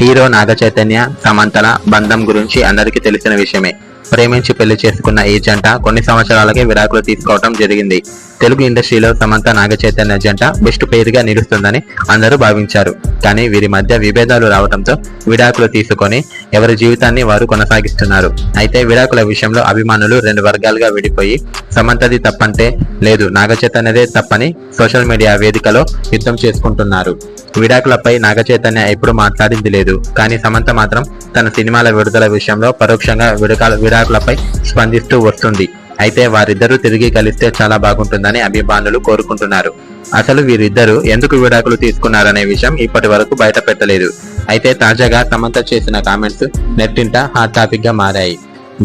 Hero Naga Chaitanya సమంతల బంధం గురించి అందరికీ తెలిసిన విషయమే. ప్రేమించి పెళ్ళి చేసుకున్న ఈ జంట కొన్ని సంవత్సరాలకే విడాకులు తీసుకోవడం జరిగింది. తెలుగు ఇండస్ట్రీలో సమంత నాగచైతన్య జంట బెస్ట్ పేరుగా నిలుస్తుందని అందరూ భావించారు. కానీ వీరి మధ్య విభేదాలు రావడంతో విడాకులు తీసుకొని ఎవరి జీవితాన్ని వారు కొనసాగిస్తున్నారు. అయితే విడాకుల విషయంలో అభిమానులు రెండు వర్గాలుగా విడిపోయి సమంతది తప్పంటే లేదు నాగచైతన్యదే తప్పని సోషల్ మీడియా వేదికలో యుద్ధం చేసుకుంటున్నారు. విడాకులపై నాగచైతన్య ఎప్పుడు మాట్లాడింది లేదు. కానీ సమంత మాత్రం తన సినిమాల విడుదల విషయంలో పరోక్షంగా విడకాల విడాకులపై స్పందిస్తూ వస్తుంది. అయితే వారిద్దరూ తిరిగి కలిస్తే చాలా బాగుంటుందని అభిమానులు కోరుకుంటున్నారు. అసలు వీరిద్దరూ ఎందుకు విడాకులు తీసుకున్నారనే విషయం ఇప్పటి వరకు బయట పెట్టలేదు. అయితే తాజాగా సమంత చేసిన కామెంట్స్ నెట్టింట హాట్ టాపిక్గా మారాయి.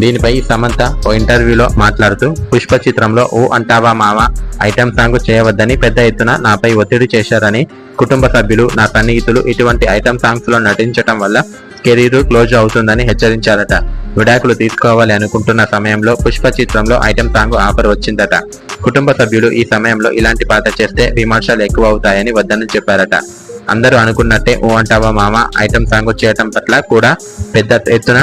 దీనిపై సమంత ఓ ఇంటర్వ్యూలో మాట్లాడుతూ పుష్ప చిత్రంలో ఓ అంటావా మామ ఐటమ్ సాంగ్ చేయవద్దని పెద్ద ఎత్తున నాపై ఒత్తిడి చేశారని కుటుంబ సభ్యులు నా సన్నిహితులు ఇటువంటి ఐటమ్ సాంగ్స్లో నటించటం వల్ల కెరీర్ క్లోజ్ అవుతుందని హెచ్చరించారట. విడాకులు తీసుకోవాలి అనుకుంటున్న సమయంలో పుష్ప చిత్రంలో ఐటెం సాంగ్ ఆఫర్ వచ్చిందట. కుటుంబ సభ్యులు ఈ సమయంలో ఇలాంటి పాట చేస్తే విమర్శలు ఎక్కువ అవుతాయని వద్దని చెప్పారట. అందరూ అనుకున్నట్టే ఓ అంటావా మామ ఐటెం సాంగ్ చేయటం పట్ల కూడా పెద్ద ఎత్తున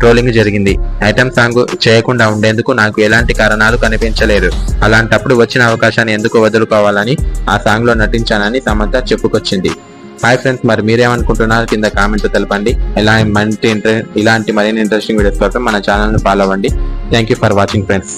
ట్రోలింగ్ జరిగింది. ఐటెం సాంగ్ చేయకుండా ఉండేందుకు నాకు ఎలాంటి కారణాలు కనిపించలేదు. అలాంటప్పుడు వచ్చిన అవకాశాన్ని ఎందుకు వదులుకోవాలని ఆ సాంగ్లో నటించానని సమంత చెప్పుకొచ్చింది. హాయ్ ఫ్రెండ్స్ మరి మీరేమనుకుంటున్నారు కింద కామెంట్ తెలపండి. ఇలా మంచి ఇలాంటి మరిన్ని ఇంట్రెస్టింగ్ వీడియోస్ కోసం మన ఛానల్ని ఫాలో అవ్వండి. Thank you for watching friends